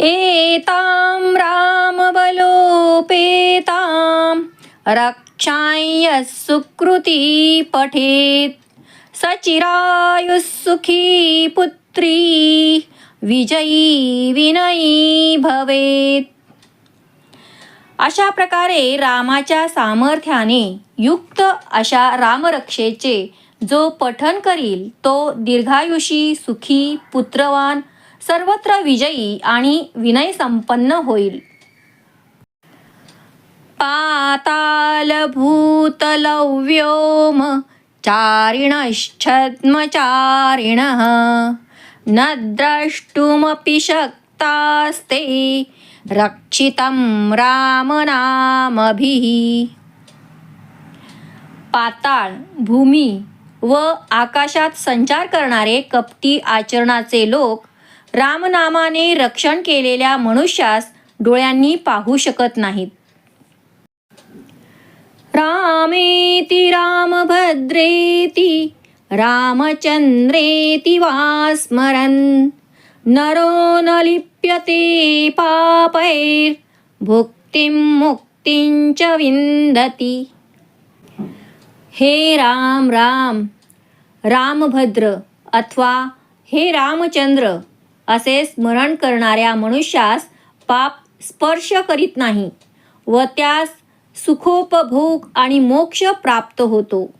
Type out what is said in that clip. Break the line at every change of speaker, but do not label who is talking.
एतां रामबलोपेतां रक्षाय सुकृती पठेत्। सचिरायुःसुखी पुत्री विजयी विनयी भवेत। अशा प्रकारे रामाच्या सामर्थ्याने युक्त अशा रामरक्षेचे जो पठन करील तो दीर्घायुषी सुखी पुत्रवान सर्वत्र विजयी आणि विनय संपन्न होईल. पातालभूतलव्योम चारिणश्छद्मचारिणः न द्रष्टुमपि शक्तास्ते रक्षितं रामनामभिः। पाताळ भूमी व आकाशात संचार करणारे कपटी आचरणाचे लोक रामनामाने रक्षण केलेल्या मनुष्यास डोळ्यांनी पाहू शकत नाहीत. रामेति रामभद्रेति रामचंद्रेति वा स्मरन् नरो न लिप्यते पापैर् भुक्तिं मुक्तिं च विन्दति। हे राम राम रामभद्र अथवा हे रामचंद्र असे स्मरण करणाऱ्या मनुष्यास पाप स्पर्श करीत नाही व त्यास सुखोपभोग आणि मोक्ष प्राप्त होतो.